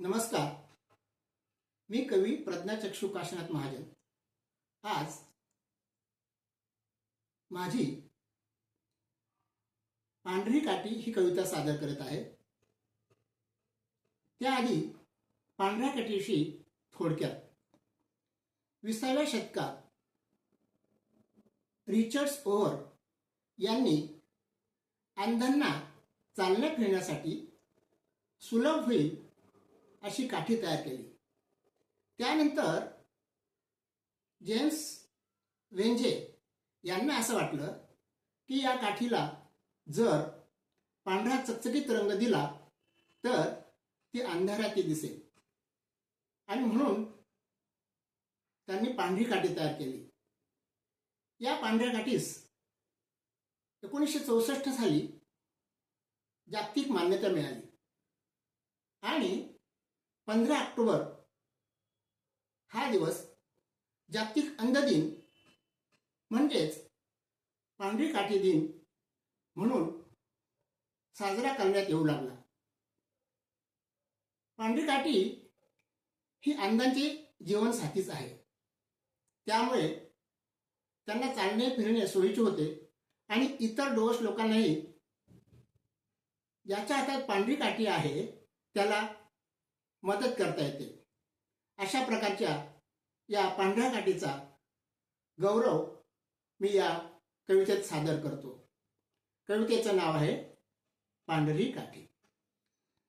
नमस्कार. मी कवी प्रज्ञाचक्षू काशीनाथ महाजन. आज माझी पांढरी काठी ही कविता सादर करत आहे. त्याआधी पांढऱ्या काठीशी थोडक्यात. विसाव्या शतकात रिचर्ड्स ओव्हर यांनी अंधांना चालण्या फिरण्यासाठी सुलभ होईल अशी काठी तयार केली. त्यानंतर जेम्स वेंजे यांना असं वाटलं की या काठीला जर पांढरा चकचकीत रंग दिला तर ती अंधारात दिसेल. आणि म्हणून त्यांनी पांढरी काठी तयार केली. या पांढऱ्या काठीस एकोणीसशे चौसष्ट साली जागतिक मान्यता मिळाली. आणि पंधरा ऑक्टोबर हा दिवस जागतिक अंध दिन म्हणजेच पांढरी काठी दिन म्हणून साजरा करण्यात येऊ लागला. पांढरी काठी ही अंधांची जीवनसाथीच आहे. त्यामुळे त्यांना चालणे फिरणे सोयीचे होते आणि इतर डोस लोकांनाही ज्याच्या हातात पांढरी काठी आहे त्याला मदत करता येते. अशा प्रकारच्या या पांढऱ्या काठीचा गौरव मी या कवितेत सादर करतो. कवितेचं नाव आहे पांढरी काठी.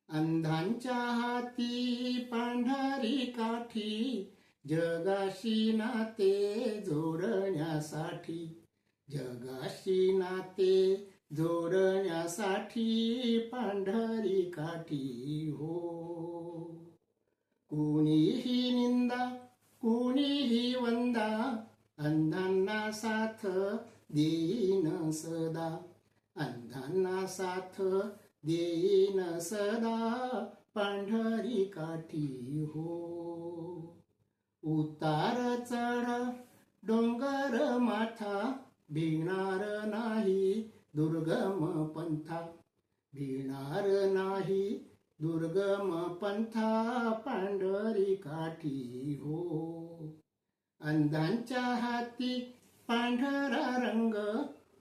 अंधांच्या हाती पांढरी काठी जगाशी नाते जोडण्यासाठी जगाशी नाते जोडण्यासाठी पांढरी काठी हो. कुणीही निंदा कुणीही वंदा अंधांना साथ देईन सदा. अंधांना साथ देईन सदा पांढरी काठी हो. उतार चढ डोंगर माथा भिणार नाही दुर्गम पंथा. भिणार नाही दुर्गम पंथा पांढरी काठी हो. अंधांच्या हाती पांढरा रंग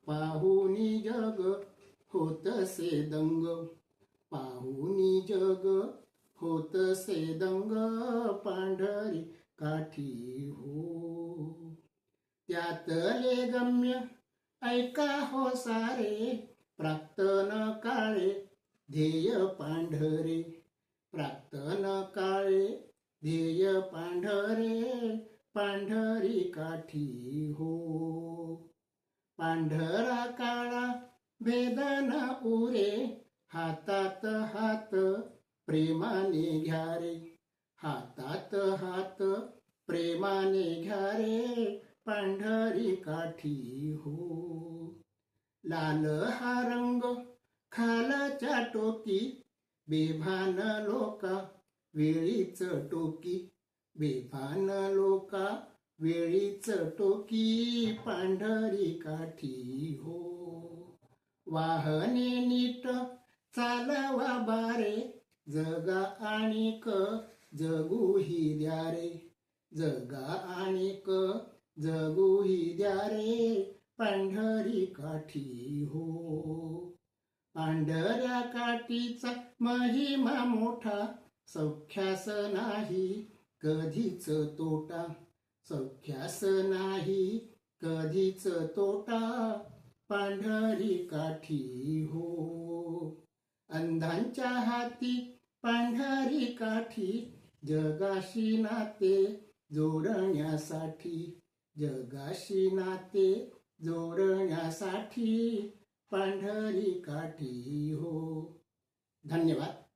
पाहुनी जग होतसे दंग. पाहुनी जग होतसे दंग पांढरी काठी हो. त्यातले गम्य ऐका हो सारे प्राक्तन काळे ध्येय पांढरे प्राक्तन काळे. ध्येय पांढरे पांढरी काठी हो. पांढरा काळा भेदन उरे हातात हात प्रेमाने घ्या रे हातात हात प्रेमाने घ्या रे पांढरी काठी हो. लाल हा रंग खालाच्या टोकी बेभान लोका वेळीच टोकी. बेभान लोका वेळीच टोकी पांढरी काठी हो. वाहने नीट चालवा बारे जगा आणिक जगूही द्या रे जगा आणिक जगूही द्या रे पांढरी काठी हो. पांढऱ्या काठीचा महिमा मोठा सौख्यास नाही कधीच तोटा. सौख्यास नाही कधीच तोटा पांढरी काठी हो. अंधांच्या हाती पांढरी काठी जगाशी नाते जोडण्यासाठी. जगाशी नाते जोडण्यासाठी पांढरी काठी हो. धन्यवाद.